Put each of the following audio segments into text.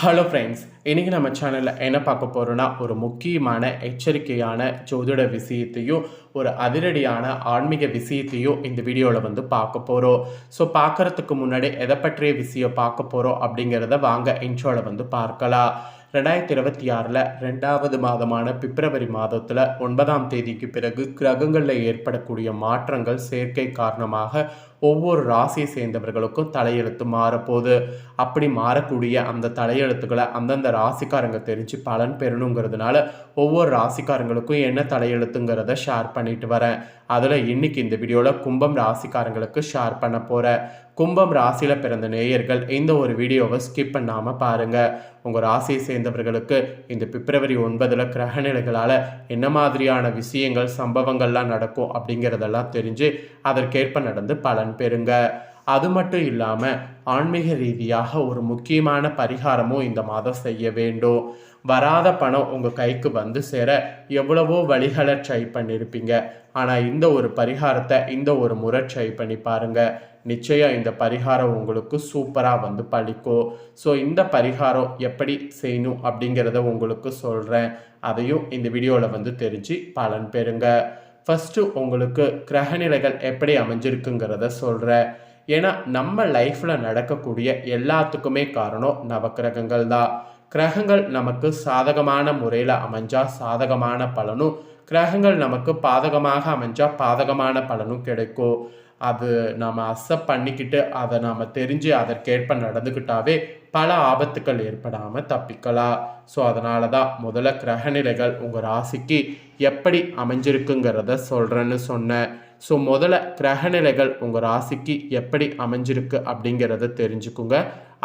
Hello friends இன்றைக்கி நம்ம சேனலில் என்ன பார்க்க போகிறோன்னா ஒரு முக்கியமான எச்சரிக்கையான ஜோதிட விஷயத்தையும் ஒரு அதிரடியான ஆன்மீக விஷயத்தையும் இந்த வீடியோவில் வந்து பார்க்க போகிறோம் ஸோ பார்க்குறதுக்கு முன்னாடி எதை பற்றிய விஷயம் பார்க்க போகிறோம் அப்படிங்கிறத வாங்க இன்ட்ரோவில் வந்து பார்க்கலாம். ரெண்டாயிரத்தி இருபத்தி ஆறில் ரெண்டாவது மாதமான பிப்ரவரி மாதத்தில் ஒன்பதாம் தேதிக்கு பிறகு கிரகங்களில் ஏற்படக்கூடிய மாற்றங்கள் சேர்க்கை காரணமாக ஒவ்வொரு ராசியை சேர்ந்தவர்களுக்கும் தலையெழுத்து மாறப்போகுது. அப்படி மாறக்கூடிய அந்த தலையெழுத்துக்களை அந்தந்த ராசிக்காரங்க தெரிஞ்சு பலன் பெறணுங்கிறதுனால ஒவ்வொரு ராசிக்காரங்களுக்கும் என்ன தலையெழுத்துங்கிறத ஷேர் பண்ணிட்டு வரேன். அதில் இன்னைக்கு இந்த வீடியோவில் கும்பம் ராசிக்காரங்களுக்கு ஷேர் பண்ண போகிறேன் கும்பம் ராசியில் பிறந்த நேயர்கள் இந்த ஒரு வீடியோவை ஸ்கிப் பண்ணாமல் பாருங்கள் உங்கள் ராசியை சேர்ந்தவர்களுக்கு இந்த பிப்ரவரி ஒன்பதில் கிரகநிலைகளால் என்ன மாதிரியான விஷயங்கள் சம்பவங்கள்லாம் நடக்கும் அப்படிங்கிறதெல்லாம் தெரிஞ்சு அதற்கேற்ப நடந்து பலன் பெறுங்க. அது மட்டும் இல்லாமல் ஆன்மீக ரீதியாக ஒரு முக்கியமான பரிகாரமும் இந்த மாதம் செய்ய வேண்டும். வராத பணம் உங்கள் கைக்கு வந்து சேர எவ்வளவோ வழிகளை ட்ரை பண்ணியிருப்பீங்க ஆனால் இந்த ஒரு பரிகாரத்தை இந்த ஒரு முறை ட்ரை பண்ணி பாருங்கள் நிச்சயம் இந்த பரிகாரம் உங்களுக்கு சூப்பராக வந்து பழிக்கும் ஸோ இந்த பரிகாரம் எப்படி செய்யணும் அப்படிங்கிறத உங்களுக்கு சொல்கிறேன் அதையும் இந்த வீடியோவில் வந்து தெரிஞ்சு பலன் பெறுங்க. ஃபஸ்ட்டு உங்களுக்கு கிரகநிலைகள் எப்படி அமைஞ்சிருக்குங்கிறத சொல்கிறேன் ஏன்னா நம்ம லைஃப்பில் நடக்கக்கூடிய எல்லாத்துக்குமே காரணம் நவக்கிரகங்கள் தான். கிரகங்கள் நமக்கு சாதகமான முறையில் அமைஞ்சால் சாதகமான பலனும் கிரகங்கள் நமக்கு பாதகமாக அமைஞ்சால் பாதகமான பலனும் கிடைக்கும். அது நாம் அக்செப்ட் பண்ணிக்கிட்டு அதை நாம் தெரிஞ்சு அதற்கேற்ப நடந்துக்கிட்டாவே பல ஆபத்துக்கள் ஏற்படாமல் தப்பிக்கலாம். ஸோ அதனால தான் முதல்ல கிரகநிலைகள் உங்கள் ராசிக்கு எப்படி அமைஞ்சிருக்குங்கிறத சொல்கிறேன்னு சொன்னேன். ஸோ முதல்ல கிரகநிலைகள் உங்கள் ராசிக்கு எப்படி அமைஞ்சிருக்கு அப்படிங்கிறத தெரிஞ்சுக்குங்க.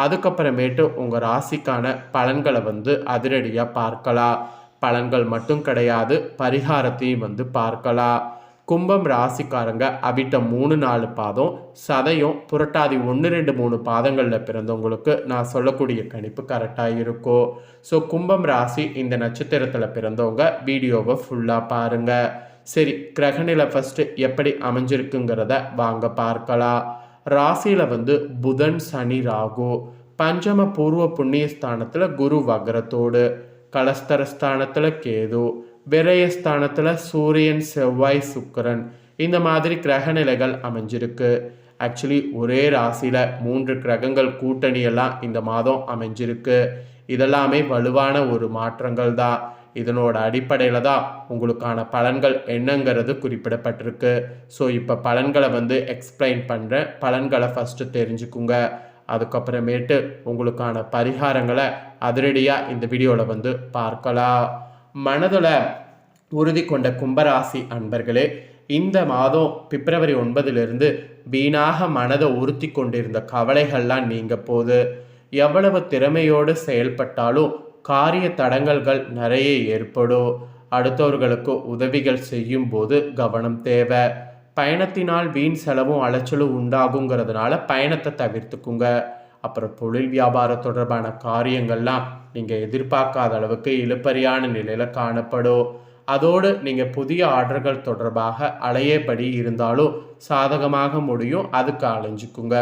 அதுக்கப்புறமேட்டு உங்கள் ராசிக்கான பலன்களை வந்து அதிரடியாக பார்க்கலாம். பலன்கள் மட்டும் கிடையாது பரிகாரத்தையும் வந்து பார்க்கலாம். கும்பம் ராசிக்காரங்க அவிட்ட மூணு நாலு பாதம் சதையும் புரட்டாதி ஒன்று ரெண்டு மூணு பாதங்களில் பிறந்தவங்களுக்கு நான் சொல்லக்கூடிய கணிப்பு கரெக்டாக இருக்கும் ஸோ கும்பம் ராசி இந்த நட்சத்திரத்தில் பிறந்தவங்க வீடியோவை ஃபுல்லாக பாருங்கள் சரி கிரகநிலை ஃபஸ்ட்டு எப்படி அமைஞ்சிருக்குங்கிறத வாங்க பார்க்கலாம். ராசியில் வந்து புதன் சனி ராகு. பஞ்சம பூர்வ புண்ணிய ஸ்தானத்தில் குரு வக்ரத்தோடு கலஸ்தரஸ்தானத்தில் கேது. விரயஸ்தானத்தில் சூரியன் செவ்வாய் சுக்கரன். இந்த மாதிரி கிரக நிலைகள் அமைஞ்சிருக்கு. ஆக்சுவலி ஒரே ராசியில் மூன்று கிரகங்கள் கூட்டணியெல்லாம் இந்த மாதம் அமைஞ்சிருக்கு. இதெல்லாமே வலுவான ஒரு மாற்றங்கள் தான். இதனோட அடிப்படையில் தான் உங்களுக்கான பலன்கள் என்னங்கிறது குறிப்பிடப்பட்டிருக்கு. ஸோ இப்போ பலன்களை வந்து எக்ஸ்பிளைன் பண்ணுறேன் பலன்களை ஃபஸ்ட்டு தெரிஞ்சுக்குங்க. அதுக்கப்புறமேட்டு உங்களுக்கான பரிகாரங்களை அதிரடியாக இந்த வீடியோவில் வந்து பார்க்கலாம். மனதில் உறுதி கொண்ட கும்பராசி அன்பர்களே இந்த மாதம் பிப்ரவரி ஒன்பதிலிருந்து வீணாக மனதை உறுத்தி கொண்டிருந்த கவலைகள்லாம் நீங்க போது. எவ்வளவு திறமையோடு செயல்பட்டாலும் காரிய தடங்கல்கள் நிறைய ஏற்படும். அடுத்தவர்களுக்கு உதவிகள் செய்யும் போது கவனம் தேவை. பயணத்தினால் வீண் செலவும் அலைச்சலும் உண்டாகுங்கிறதுனால பயணத்தை தவிர்த்துக்குங்க. அப்புறம் தொழில் வியாபாரம் தொடர்பான காரியங்கள்லாம் நீங்கள் எதிர்பார்க்காத அளவுக்கு இழுப்பறியான நிலையில் காணப்படும் அதோடு நீங்கள் புதிய ஆர்டர்கள் தொடர்பாக அலையபடி இருந்தாலும் சாதகமாக முடியும். அதுக்கு அலைஞ்சிக்குங்க.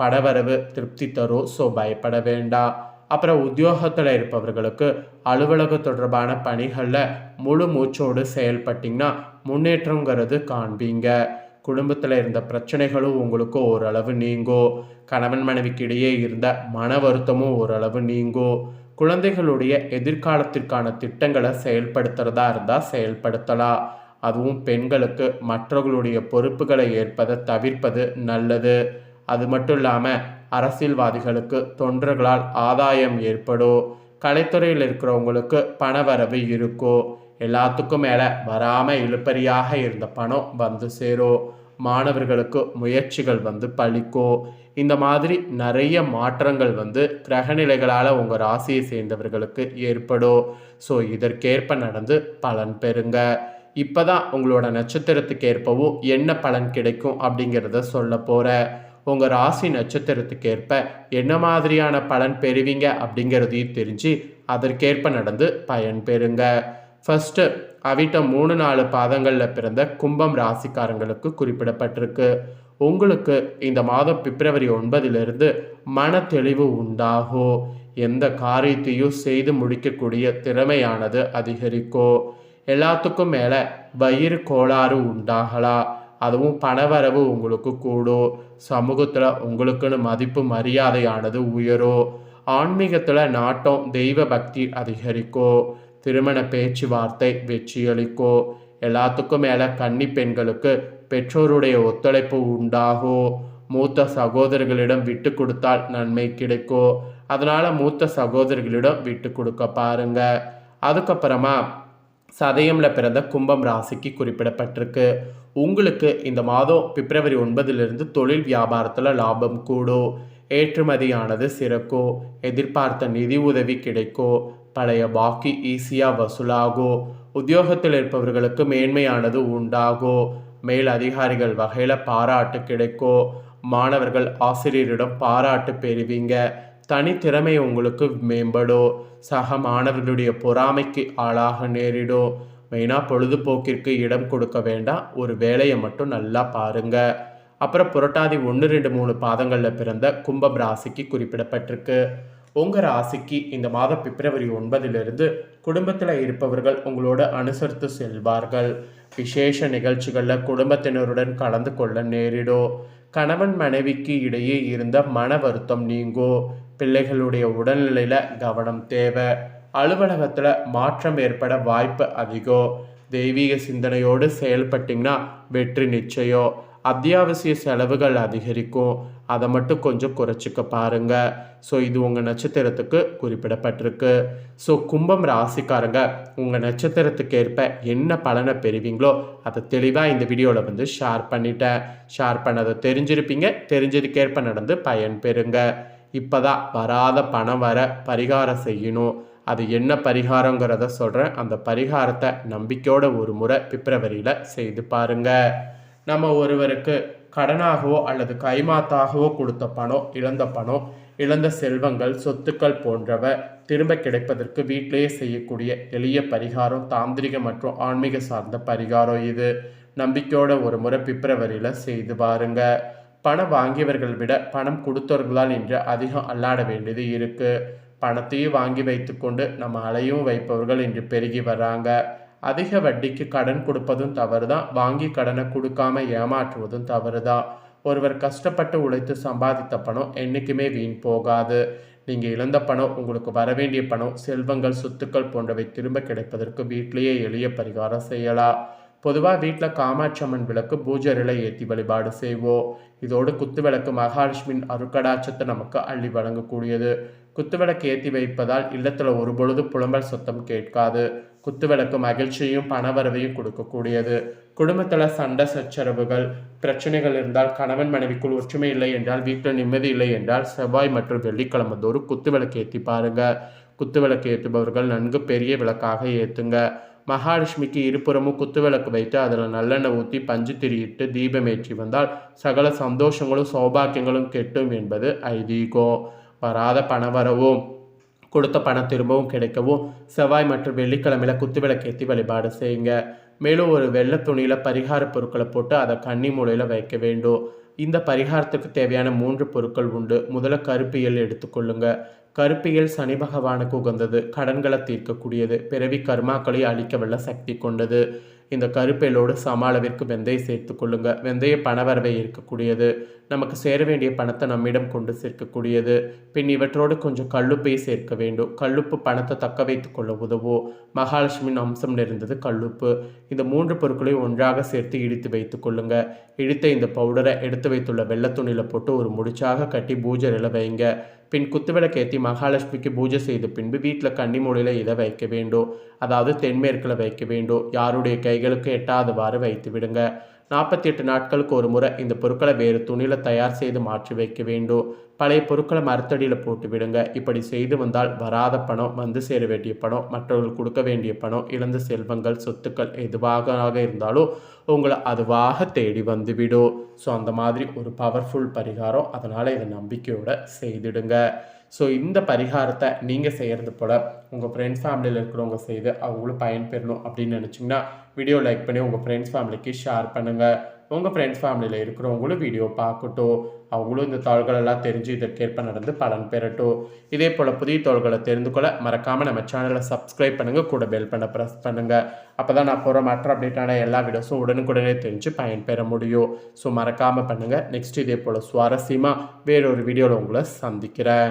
படவரவு திருப்தி தரும் ஸோ பயப்பட வேண்டாம் அப்புறம் உத்தியோகத்தில் இருப்பவர்களுக்கு அலுவலக தொடர்பான பணிகளில் முழு மூச்சோடு செயல்பட்டிங்கன்னா முன்னேற்றங்கிறது காண்பீங்க. குடும்பத்தில் இருந்த பிரச்சனைகளும் உங்களுக்கு ஓரளவு நீங்கும் கணவன் மனைவிக்கு இடையே இருந்த மன வருத்தமும் ஓரளவு நீங்கும் குழந்தைகளுடைய எதிர்காலத்திற்கான திட்டங்களை செயல்படுத்துறதா இருந்தால் செயல்படுத்தலாம். அதுவும் பெண்களுக்கு மற்றவர்களுடைய பொறுப்புகளை ஏற்பதை தவிர்ப்பது நல்லது. அது மட்டும் இல்லாமல் அரசியல்வாதிகளுக்கு தொண்டர்களால் ஆதாயம் ஏற்படும். கலைத்துறையில் இருக்கிறவங்களுக்கு பணவரவு இருக்கும். எல்லாத்துக்கும் மேலே வராமல் இழுப்பறியாக இருந்த பணம் வந்து சேரும். மாணவர்களுக்கு முயற்சிகள் வந்து பழிக்கும் இந்த மாதிரி நிறைய மாற்றங்கள் வந்து கிரகநிலைகளால் உங்கள் ராசியை சேர்ந்தவர்களுக்கு ஏற்படும் ஸோ இதற்கேற்ப நடந்து பலன் பெறுங்க. இப்போ தான் உங்களோட நட்சத்திரத்துக்கு ஏற்பவும் என்ன பலன் கிடைக்கும் அப்படிங்கிறத சொல்ல போகிறேன் உங்கள் ராசி நட்சத்திரத்துக்கு ஏற்ப என்ன மாதிரியான பலன் பெறுவீங்க அப்படிங்கிறதையும் தெரிஞ்சு அதற்கேற்ப நடந்து பயன் பெறுங்க. ஃபஸ்ட்டு அவிட்ட மூணு நாலு பாதங்களில் பிறந்த கும்பம் ராசிக்காரங்களுக்கு குறிப்பிடப்பட்டிருக்கு. உங்களுக்கு இந்த மாதம் பிப்ரவரி ஒன்பதிலிருந்து மன தெளிவு உண்டாகும் எந்த காரியத்தையும் செய்து முடிக்கக்கூடிய திறமையானது அதிகரிக்கும் எல்லாத்துக்கும் மேலே வயிறு கோளாறு உண்டாகலாம் அதுவும் பணவரவு உங்களுக்கு கூடும் சமூகத்தில் உங்களுக்குன்னு மதிப்பு மரியாதையானது உயரும் ஆன்மீகத்தில் நாட்டம் தெய்வ பக்தி அதிகரிக்கும் திருமண பேச்சுவார்த்தை வெற்றியளிக்கும் எல்லாத்துக்கும் மேலே கன்னி பெண்களுக்கு பெற்றோருடைய ஒத்துழைப்பு உண்டாகும் மூத்த சகோதரர்களிடம் விட்டு கொடுத்தால் நன்மை கிடைக்கும் அதனால் மூத்த சகோதரர்களிடம் விட்டு கொடுக்க பாருங்க. அதுக்கப்புறமா சதயம்ல பிறந்த கும்பம் ராசிக்கு குறிப்பிடப்பட்டிருக்கு. உங்களுக்கு இந்த மாதம் பிப்ரவரி ஒன்பதுலேருந்து தொழில் வியாபாரத்தில் லாபம் கூடும். ஏற்றுமதியானது சிறக்கோ? எதிர்பார்த்த நிதி உதவி கிடைக்கோ? பழைய பாக்கி ஈஸியாக வசூலாகும் உத்தியோகத்தில் இருப்பவர்களுக்கு மேன்மையானது உண்டாகும் மேல் அதிகாரிகள் வகையில் பாராட்டு கிடைக்கோ? மாணவர்கள் ஆசிரியரிடம் பாராட்டு பெறுவீங்க. தனித்திறமை உங்களுக்கு மேம்படும் சக மாணவர்களுடைய பொறாமைக்கு ஆளாக நேரிடும் மெயினாக பொழுதுபோக்கிற்கு இடம் கொடுக்க வேண்டாம். ஒரு வேலையை மட்டும் நல்லா பாருங்கள் அப்புறம் புரட்டாதி ஒன்று ரெண்டு மூணு பாதங்களில் பிறந்த கும்பம் ராசிக்கு குறிப்பிடப்பட்டிருக்கு. உங்கள் ராசிக்கு இந்த மாதம் பிப்ரவரி ஒன்பதிலிருந்து குடும்பத்தில் இருப்பவர்கள் உங்களோட அனுசரித்து செல்வார்கள். விசேஷ நிகழ்ச்சிகளில் குடும்பத்தினருடன் கலந்து கொள்ள நேரிடும் கணவன் மனைவிக்கு இடையே இருந்த மன வருத்தம் நீங்கோ. பிள்ளைகளுடைய உடல்நிலையில் கவனம் தேவை. அலுவலகத்தில் மாற்றம் ஏற்பட வாய்ப்பு அதிகம் தெய்வீக சிந்தனையோடு செயல்பட்டிங்கன்னா வெற்றி நிச்சயம் அத்தியாவசிய செலவுகள் அதிகரிக்கும். அதை மட்டும் கொஞ்சம் குறைச்சிக்க பாருங்க. ஸோ இது உங்கள் நட்சத்திரத்துக்கு குறிப்பிடப்பட்டிருக்கு. ஸோ கும்பம் ராசிக்காரங்க உங்கள் நட்சத்திரத்துக்கு ஏற்ப என்ன பலனை பெறுவீங்களோ அதை தெளிவாக இந்த வீடியோவில் வந்து ஷேர் பண்ணிட்டேன். ஷேர் பண்ணதை தெரிஞ்சிருப்பீங்க. தெரிஞ்சதுக்கேற்ப நடந்து பயன் பெறுங்க. இப்போதான் வராத பணம் வர பரிகாரம் செய்யணும். அது என்ன பரிகாரங்கிறத சொல்கிறேன் அந்த பரிகாரத்தை நம்பிக்கையோட ஒரு முறை பிப்ரவரியில் செய்து பாருங்கள் நம்ம ஒருவருக்கு கடனாகவோ அல்லது கைமாத்தாகவோ கொடுத்த பணம் இழந்த பணம் இழந்த செல்வங்கள் சொத்துக்கள் போன்றவை திரும்ப கிடைப்பதற்கு வீட்டிலேயே செய்யக்கூடிய எளிய பரிகாரம் தாந்திரிக மற்றும் ஆன்மீக சார்ந்த பரிகாரம் இது. நம்பிக்கையோட ஒரு முறை பிப்ரவரியில் செய்து பாருங்க. பணம் வாங்கியவர்கள் விட பணம் கொடுத்தவர்களால் இன்று அதிகம் அல்லாட வேண்டியது இருக்குது பணத்தையும் வாங்கி வைத்துக்கொண்டு நம்ம அலையும் வைப்பவர்கள் இன்று பெருகி வராங்க. அதிக வட்டிக்கு கடன் கொடுப்பதும் தவறு தான் வாங்கி கடனை கொடுக்காம ஏமாற்றுவதும் தவறு தான் ஒருவர் கஷ்டப்பட்டு உழைத்து சம்பாதித்த பணம் என்றைக்குமே வீண் போகாது. நீங்கள் இழந்த பணம் உங்களுக்கு வரவேண்டிய பணம் செல்வங்கள் சொத்துக்கள் போன்றவை திரும்ப கிடைப்பதற்கு வீட்டிலேயே எளிய பரிகாரம் செய்யலாம். பொதுவாக வீட்டில் காமாட்சி அம்மன் விளக்கு பூஜரில் ஏற்றி வழிபாடு செய்வோம். இதோடு குத்து விளக்கு மகாலட்சுமியின் அருக்கடாச்சத்தை நமக்கு அள்ளி வழங்கக்கூடியது. குத்துவிளக்கு ஏற்றி வைப்பதால் இல்லத்தில் ஒரு பொழுது புலம்பல் சத்தம் கேட்காது. குத்துவிளக்கு மகிழ்ச்சியும் பணவரவையும் கொடுக்கக்கூடியது. குடும்பத்தில் சண்டை சச்சரவுகள் பிரச்சனைகள் இருந்தால் கணவன் மனைவிக்குள் ஒற்றுமை இல்லை என்றால் வீட்டில் நிம்மதி இல்லை என்றால் செவ்வாய் மற்றும் வெள்ளிக்கிழமை தோறும் குத்துவிளக்கு ஏற்றி பாருங்க. குத்துவிளக்கு ஏற்றுபவர்கள் நன்கு பெரிய விளக்காக ஏற்றுங்க மகாலட்சுமிக்கு இருபுறமும் குத்துவிளக்கு வைத்து அதில் நல்லெண்ணெய் ஊற்றி பஞ்சு திரியிட்டு தீபம் ஏற்றி வந்தால் சகல சந்தோஷங்களும் சௌபாக்கியங்களும் கெட்டும் என்பது ஐதீகம். வராத பணவரவும். வரவும் கொடுத்த பணம் திரும்பவும் கிடைக்கவும் செவ்வாய் மற்றும் வெள்ளிக்கிழமையில் குத்துவிளக்கேற்றி வழிபாடு செய்யுங்க. மேலும் ஒரு வெள்ளை துணியில் பரிகார பொருட்களை போட்டு அதை கன்னி மூலையில் வைக்க வேண்டும். இந்த பரிகாரத்துக்கு தேவையான மூன்று பொருட்கள் உண்டு. முதல்ல கருப்பியல் எடுத்துக்கொள்ளுங்க கருப்பியல் சனி பகவானுக்கு உகந்தது. கடன்களை தீர்க்கக்கூடியது. பிறவி கர்மாக்களை அழிக்க வல்ல சக்தி கொண்டது. இந்த கருப்பையிலோடு சம அளவிற்கு வெந்தயம் சேர்த்து கொள்ளுங்க. வெந்தய பணவரவை இருக்கக்கூடியது. நமக்கு சேர வேண்டிய பணத்தை நம்மிடம் கொண்டு சேர்க்கக்கூடியது. பின் இவற்றோடு கொஞ்சம் கல்லுப்பை சேர்க்க வேண்டும். கல்லுப்பு பணத்தை தக்க வைத்து கொள்ள உதவும் மகாலட்சுமியின் அம்சம் நிறைந்தது கல்லுப்பு. இந்த மூன்று பொருட்களையும் ஒன்றாக சேர்த்து இடித்து வைத்து கொள்ளுங்க. இடித்த இந்த பவுடரை எடுத்து வைத்துள்ள வெள்ளத்துணியில் போட்டு ஒரு முடிச்சாக கட்டி பூஜையில் வைங்க. பின் குத்துவிளக்கேற்றி மகாலட்சுமிக்கு பூஜை செய்த பின்பு வீட்டில் கன்னி மூலையில் இதை வைக்க வேண்டும். அதாவது தென்மேற்கில் வைக்க வேண்டும். யாருடைய கைகளுக்கு எட்டாதவாறு வைத்து விடுங்க நாற்பத்தி எட்டு நாட்களுக்கு ஒரு முறை இந்த பொருட்களை வேறு துணியில் தயார் செய்து மாற்றி வைக்க வேண்டும். பழைய பொருட்களை மரத்தடியில் போட்டு விடுங்க. இப்படி செய்து வந்தால் வராத பணம் வந்து சேர வேண்டிய பணம் மற்றவர்கள் கொடுக்க வேண்டிய பணம் இழந்த செல்வங்கள் சொத்துக்கள் எதுவாக இருந்தாலும் உங்களை அதுவாக தேடி வந்துவிடும். ஸோ அந்த மாதிரி ஒரு பவர்ஃபுல் பரிகாரம். அதனால் இதை நம்பிக்கையோடு செய்திடுங்க. ஸோ இந்த பரிகாரத்தை நீங்கள் செய்கிறது போல் உங்கள் ஃப்ரெண்ட்ஸ் ஃபேமிலியில் இருக்கிறவங்க செய்து அவங்களும் பயன்பெறணும் அப்படின்னு நினச்சிங்கன்னா வீடியோ லைக் பண்ணி உங்கள் ஃப்ரெண்ட்ஸ் ஃபேமிலிக்கு ஷேர் பண்ணுங்கள் உங்கள் ஃப்ரெண்ட்ஸ் ஃபேமிலியில் இருக்கிறவங்களும் வீடியோ பார்க்கட்டும். அவங்களும் இந்த தாள்களெல்லாம் தெரிஞ்சு இதற்கேற்ப நடந்து பலன் பெறட்டும். இதே போல் புதிய தாள்களை தெரிந்து கொள்ள மறக்காமல் நம்ம சேனலை சப்ஸ்கிரைப் பண்ணுங்கள் கூட பெல் பண்ண ப்ரெஸ் பண்ணுங்கள் அப்போ தான் நான் போகிற மற்ற அப்டேட்டான எல்லா வீடியோஸும் உடனுக்குடனே தெரிஞ்சு பயன்பெற முடியும். ஸோ மறக்காமல் பண்ணுங்கள் நெக்ஸ்ட் இதே போல் சுவாரஸ்யமாக வேறொரு வீடியோவில் உங்களை சந்திக்கிறேன்.